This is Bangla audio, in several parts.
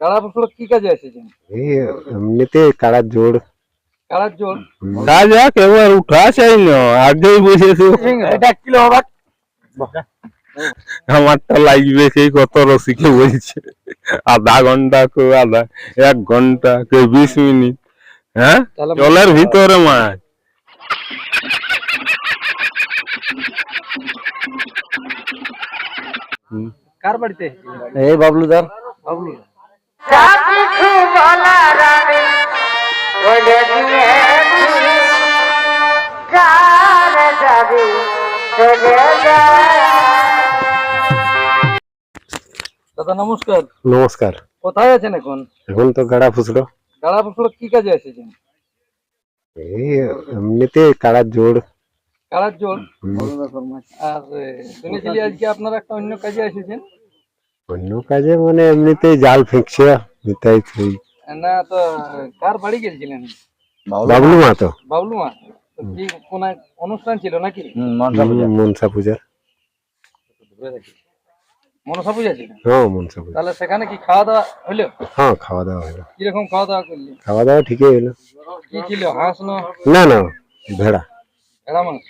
গাড়া ফসল কি কাজে এসেছেন এই এমনিতে কাড়ার জোর কাড়ার জোর কাজ যাক এবার উঠা চাই না আগেই বসেছে এটা কিলো হবে আমারটা লাগবে সেই কত রসিকে বলছে আধা ঘণ্টা কেউ আধা এক ঘণ্টা কেউ বিশ মিনিট হ্যাঁ তাহলে জলের ভিতরে মাছ কার বাড়িতে এই বাবলুদার দাদা নমস্কার। নমস্কার। কোথায় আছেন এখন? এখন তো গাড়া ফুসলো। গাড়া ফসল কি কাজে এসেছেন? এই এমনিতে কাড়ার জোর। কাড়ার জোর? আর শুনেছিলি আজকে আপনারা একটা অন্য কাজে এসেছেন? অন্য কাজে মানে এমনিতেই জাল ফেঁকছে তাই তুই না তো কার বাড়ি গেছিলেন? বাবলু মা। তো। বাবলু মা? তো কি কোন এক অনুষ্ঠান ছিল নাকি? মনসা পূজার মনসা পূজা। ছিল? হ্যাঁ মনসা পূজা। তাহলে সেখানে কি খাওয়া দাওয়া হলো? হ্যাঁ খাওয়া দাওয়া হলো। কীরকম খাওয়া দাওয়া করলি? খাওয়া দাওয়া ঠিকই হলো। কি ছিল হাঁস না? না না ভেড়া। ভেড়া মাংস?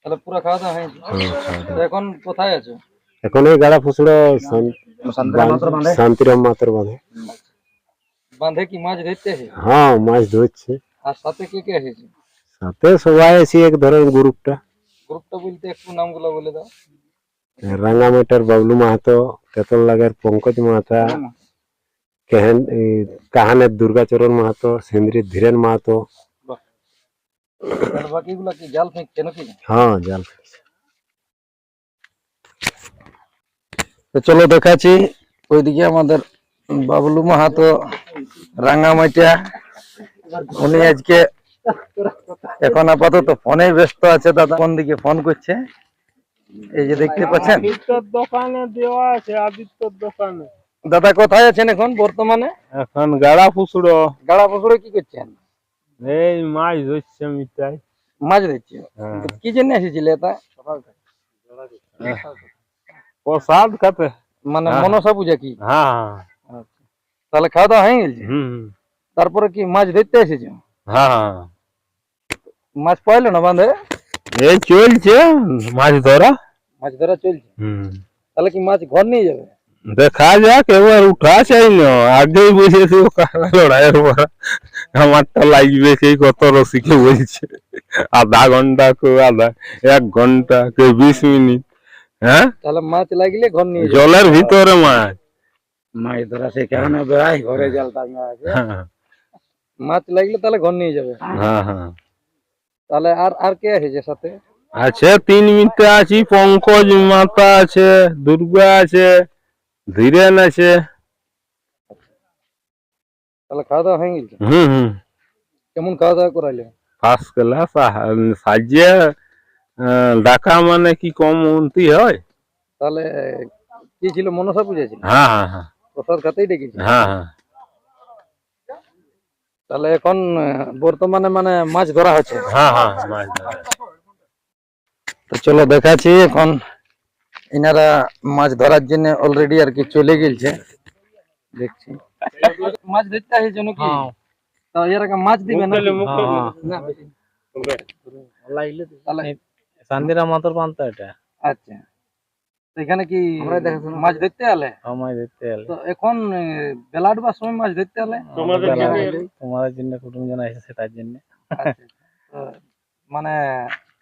তাহলে পুরো খাওয়া দাওয়া হয়েছে হ্যাঁ। এখন কোথায় আছো? এখন এই গাড়া ফুসলো শান্তিরাম মাতর বাঁধে। বাঁধে কি মাছ ধরতে হ্যাঁ মাছ ধরছে। আর সাথে কে কে এসেছে? সাথে সবাই আছি এক ধরনের গ্রুপটা। গ্রুপটা বলতে একটু নামগুলো বলে দাও। রাঙ্গামাটার বাবলু মাহাতো তেতল লাগের পঙ্কজ মাহাতা কেহেন কাহানের দুর্গাচরণ মাহাতো সেন্দ্রির ধীরেন মাহাতো। বাকিগুলো কি জাল ফেঁকছে নাকি? হ্যাঁ জাল ফেলছে। তো চলো দেখাচ্ছি। ওইদিকে আমাদের বাবলু মাহাতো রাঙ্গামাটিয়া উনি আজকে এখন আপাতত ফোনে ব্যস্ত আছে দাদা কোন দিকে ফোন করছে? এই যে দেখতে পাচ্ছেন? দোকানে দেওয়া আছে আদিত্যর দোকানে। দাদা কোথায় আছেন এখন বর্তমানে? এখন গাড়া ফুসড়ো। গাড়া পুকুরে কি করছেন? এই মাছ ধরছে মিটাই। মাছ ধরছে? হ্যাঁ। কি জন্য এসেছিলে এটা? প্রসাদ খাতে মানে হ্যাঁ। মনসা পূজা কি হ্যাঁ তাহলে খাওয়া দাওয়া হয়ে গেছে হুম তারপরে কি মাছ ধরতে এসেছ হ্যাঁ মাছ পাইলো না বাঁধে এই চলছে মাছ ধরা মাছ ধরা চলছে হুম তাহলে কি মাছ ঘর নিয়ে যাবে দেখা যাক এবার উঠা চাই না আগেই বসেছে ওখানে লড়াইয়ের পর আমারটা লাগবে সেই কত রসিকে বলছে আধা ঘণ্টা কেউ আধা এক ঘণ্টা কেউ বিশ মিনিট হ্যাঁ? তাহলে মাছ লাগলে ঘর নিয়ে জলের ভিতরে মাছ। মাছ ধরা সে কেমন বেড়াই ঘরে জাল টাঙ্গা আছে। হ্যাঁ। মাছ লাগলে তাহলে ঘর নিয়ে যাবে। হ্যাঁ। হ্যাঁ তাহলে আর আর কে এসেছে সাথে? আছে তিন মিনিটে আছি পঙ্কজ মাতা আছে দুর্গা আছে ধীরেন আছে। তাহলে খাওয়া দাওয়া হয়ে গেছে? হুম হুম। কেমন খাওয়া দাওয়া করাইলে ফার্স্ট ক্লাস সাজিয়ে ডাকা মানে কি কম উন্নতি হয়? তাহলে কি ছিল? মনসা পূজা ছিল? হ্যাঁ হ্যাঁ হ্যাঁ। প্রসাদ খাতেই ডেকেছি হ্যাঁ হ্যাঁ। তাহলে এখন বর্তমানে মানে মাছ ধরা হচ্ছে। হ্যাঁ হ্যাঁ মাছ ধরা। তো চলো দেখাচ্ছি এখন এনারা মাছ ধরার জন্য অলরেডি আর কি চলে গেছে। দেখছি। মাছ ধরতে আসে নাকি তো এরকম মাছ দিবে না শান্তিরাম মাতর পান্তা এটা। আচ্ছা। এখানে কি মাছ ধরতে আলে দেখতে এলে। তো এখন আহ, বেলা ডুবার সময় মাছ ধরতে আলে তোমাদের জন্য। কুটুম জন আছে সেটার জন্য। আচ্ছা, মানে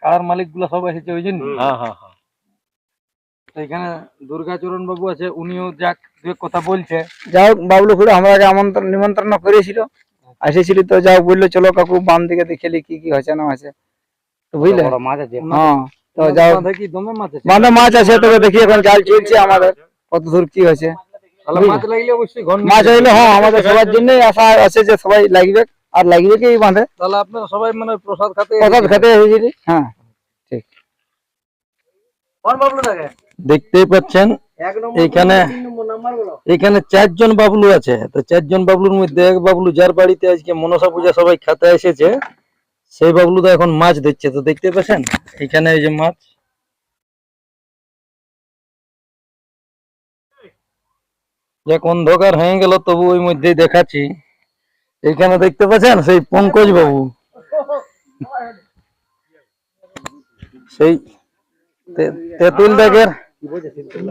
কাড়ার মালিকগুলো সব এসেছে ওই জন্য? হ্যাঁ হ্যাঁ হ্যাঁ। তো এখানে দুর্গাচরণ বাবু আছে উনিও যাক কথা বলছে। যাই হোক বাবলু খুড়ো আমাকে আমন্ত্রণ নিমন্ত্রণ করেছিল। এসেছিল তো যাও বলল চলো কাকু বাম দিকে দেখেলি কি কি হয়েছে না হয়েছে। বুঝলে? মাছ আছে। হ্যাঁ। তো যাও। বাঁধে মাছ আছে? বাঁধে তোকে দেখি এখন জাল চলছে আমাদের। কত দূর কি হয়েছে। মাছ লাগলে হ্যাঁ আমাদের সবার জন্য আশা আছে যে সবাই লাগবে। আর লাগবে কি বাঁধে? তাহলে আপনারা সবাই মানে প্রসাদ খাতে প্রসাদ খেতে এসেছিলি হ্যাঁ দেখতেই পাচ্ছেন এখানে এখানে চারজন বাবলু আছে। তো চারজন বাবলুর মধ্যে এক বাবলু যার বাড়িতে আজকে মনসা পূজা সবাই খেতে এসেছে। সেই বাবলু তো এখন মাছ দিচ্ছে তো দেখতে পাচ্ছেন? এখানে এই যে মাছ। অন্ধকার হয়ে গেল তবু ওই মধ্যেই দেখাচ্ছি। এখানে দেখতে পাচ্ছেন? সেই পঙ্কজ বাবু। সেই তেঁতুল ডেকের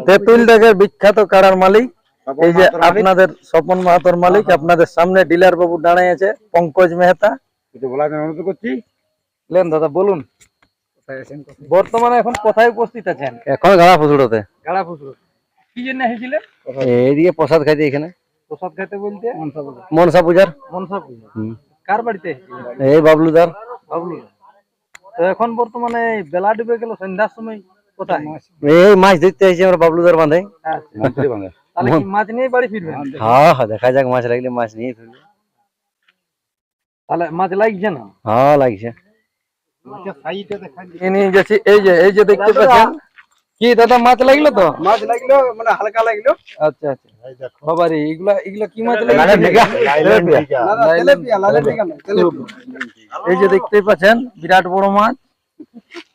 তেঁতুল ডেকের বিখ্যাত কাড়ার মালিক। এই যে আপনাদের স্বপন মাহাতোর মালিক আপনাদের সামনে ডিলার বাবু দাঁড়ায় আছে পঙ্কজ মেহতা। অনুরোধ করছি। লেন দাদা বলুন। বর্তমানে এখন কোথায় উপস্থিত আছেন? এখন গাড়া ফুসুড়তে। গাড়া ফুসুর কি জন্য এসেছিলেন? এইদিকে প্রসাদ খাইতে এখানে। প্রসাদ খাইতে বলতে? মনসা পূজার। মনসা পূজা। কার বাড়িতে? এই বাবলুদার। বাবলু। তো এখন বর্তমানে বেলা ডুবে গেল সন্ধ্যার সময় কোথায়? এই মাছ ধরতে এসেছি আমরা বাবলুদার বাঁধে। মাছ নিয়ে বাড়ি ফিরবেন? হ্যাঁ হ্যাঁ দেখা যাক মাছ লাগলে মাছ নিয়ে ফেলবে তাহলে মাছ লাগছে না? হ্যাঁ লাগছে। এই যে এই যে দেখতে পাচ্ছেন? কি দাদা মাছ লাগল তো? মাছ লাগল মানে হালকা লাগল। আচ্ছা আচ্ছা। বাবারি এগুলা এগুলা কি মাছ লাগল? এই যে দেখতেই পাচ্ছেন বিরাট বড় মাছ।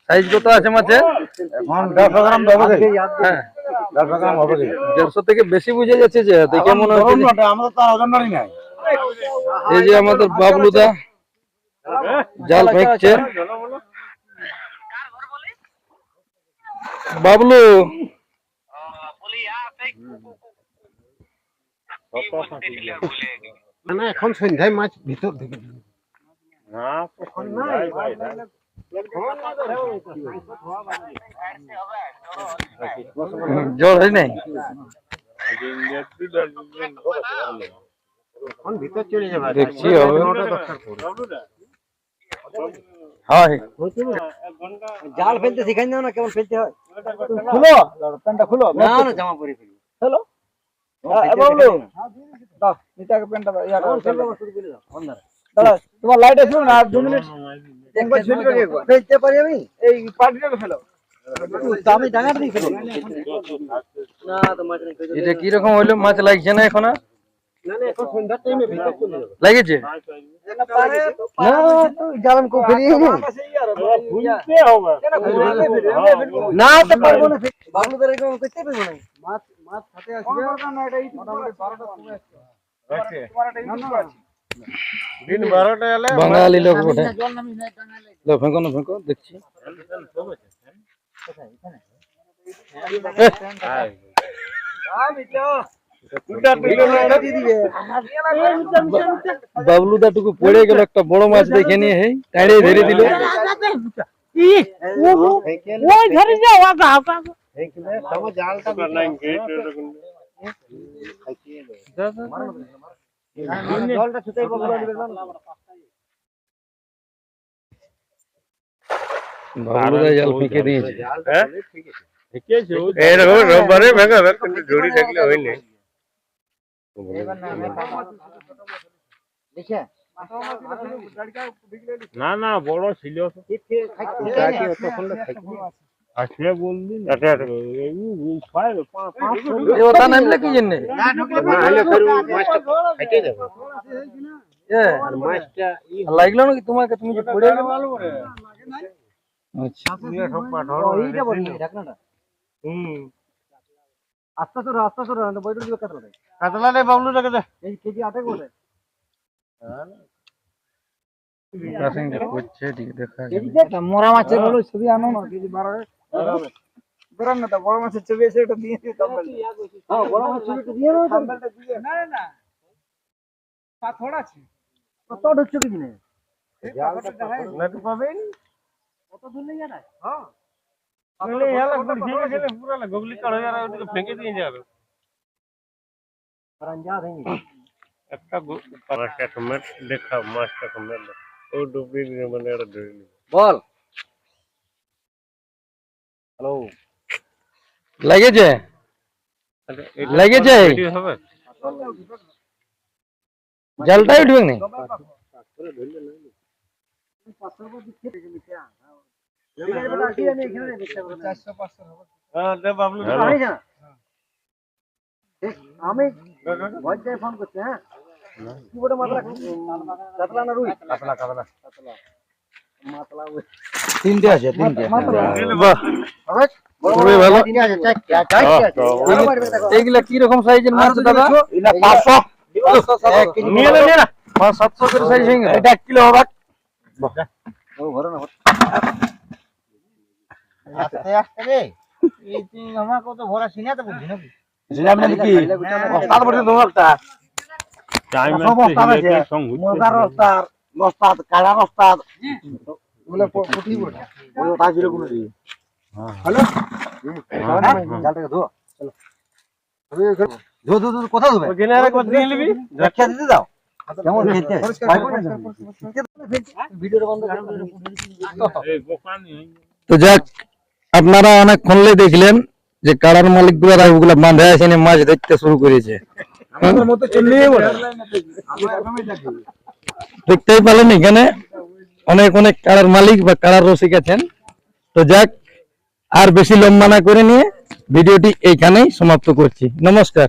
সাইজ কত আছে মাছের? হ্যাঁ। দেড়শো থেকে বেশি বুঝে যাচ্ছে যে দেখে মনে হচ্ছে যে- এই যে আমাদের বাবলুদা জাল ফেঁকছে বাবলু। মানে এখন সন্ধ্যায় মাছ ভিতর থেকে জ্বর হয় নাই? দেখছি হবে হয় জাল ফেলতে শিখাই না কেমন ফেলতে হয় খুলো প্যান্টটা খুলো না না জামা পরে হ্যালো তোমার লাইট আসবে না আর দু মিনিট ফেলতে পারি আমি এই পার্টিটা ফেলো তো আমি ডাঙাটা দিয়ে ফেলব না তো মাছ নেই এটা কি রকম হইল মাছ লাগছে না এখন আর না না এখন সন্ধ্যার টাইমে ভিতর চলে যাবে লাগেছে না তো জাল আমি খুব ফেলি না তো পারব না বাবলুদের এরকম করতে পারব না মাছ মাছ হাতে আসবে দিন বারোটা এলে বাঙালি লোক বটে লো ফেঁকো না ফেঁকো দেখছি বাবলুদা টুকু পড়ে গেল একটা বড় মাছ দেখে নিয়ে হেই তাড়িয়ে ধরে দিল। জালটা জলটা ছুটাই বাবলু বাবলুদা জাল ফেঁকে দিয়েছে। এরকম রোববারে ভেঙে দেয়, কিন্তু জড়ি থাকলে হয়নি। দেখে না না বড় ছিল। তো। আসলে না। পা- পাঁচশো এ ওটা নামলে কি জন্য? না লাগল নাকি তোমাকে? তুমি যে পড়ে আচ্ছা এইটা বলি ঢাকনাটা? হুম। আস্তে সরো আস্তে সরো না বইটা দিবে কাতলা কাতলা রে বাবলু রেখে দে। এই কেজি আটে বলে? ক্রসিং করছে ঠিক দেখা গেল। এটা মোরা মাছের হলো ছবি আনো না কেজি বারো বেরান না তো বড় মাছের ছবি আছে এটা দিয়ে দিও হ্যাঁ বড় মাছের ছবিটা দিয়ে দাও দিয়ে। না না পাথর আছে। কত ঢুকছো কি জিনিস না তো পাবেন। কত দূর নেই জানা তাহলে ইয়ালা করে ফেলে ফেলে পুরা না গুগলি কাড়ে যারা ওটাকে ফেঁকে দিয়ে যাবে রঞ্জা দেंगे একটা গু- মাছটা কমেট দেখা মাছটা কমেট ও ডুবি গিয়ে মানে এটা ধরে নিল বল লেগেছে লেগেছে হবে জালটাই উঠবে না হ্যাঁ দে বাবলু আমি ভয় ফোন করছি হ্যাঁ কি বড় মাত্রা কাতলা না রুই কাতলা কাতলা মাতলা তিনটে আছে তিনটে বাহ ভালো এইগুলা কি রকম সাইজের মাছ দাদা পাঁচশো নিয়ে নিয়ে না। পাঁচ সাতশো করে সাইজ গেছে। এটা এক কিলো হবে আস্তে আস্তে রে? এই তুই আমার কত ভরা সিনাতে বলছি নাকি? সেটা আপনি কি? ওস্তাদ বলতে তোমার একটা টাইম আছে মুরগার ওস্তাদ ওস্তাদ কাড়ার ওস্তাদ। বলে পুঁটি বলে। ওই ওটা ছিল কোনো দিন। হ্যালো? জালটাকে ধো। চলো। ধো ধো ধো। কোথাও ধোবে? জেনারে কত দিয়ে নিবি? রক্ষা দিতে দাও কেমন? খেতে। ভিডিওটা বন্ধ তো যাক আপনারা অনেকক্ষণলে দেখলেন যে কাড়ার মালিকগুলা বাঁধে আছে নিয়ে মাছ ধরতে শুরু করেছে। দেখতেই পেলেন এখানে অনেক অনেক কাড়ার মালিক বা কাড়ার রসিক আছেন। তো যাক আর বেশি লম্বা না করে নিয়ে ভিডিওটি এইখানেই সমাপ্ত করছি। নমস্কার।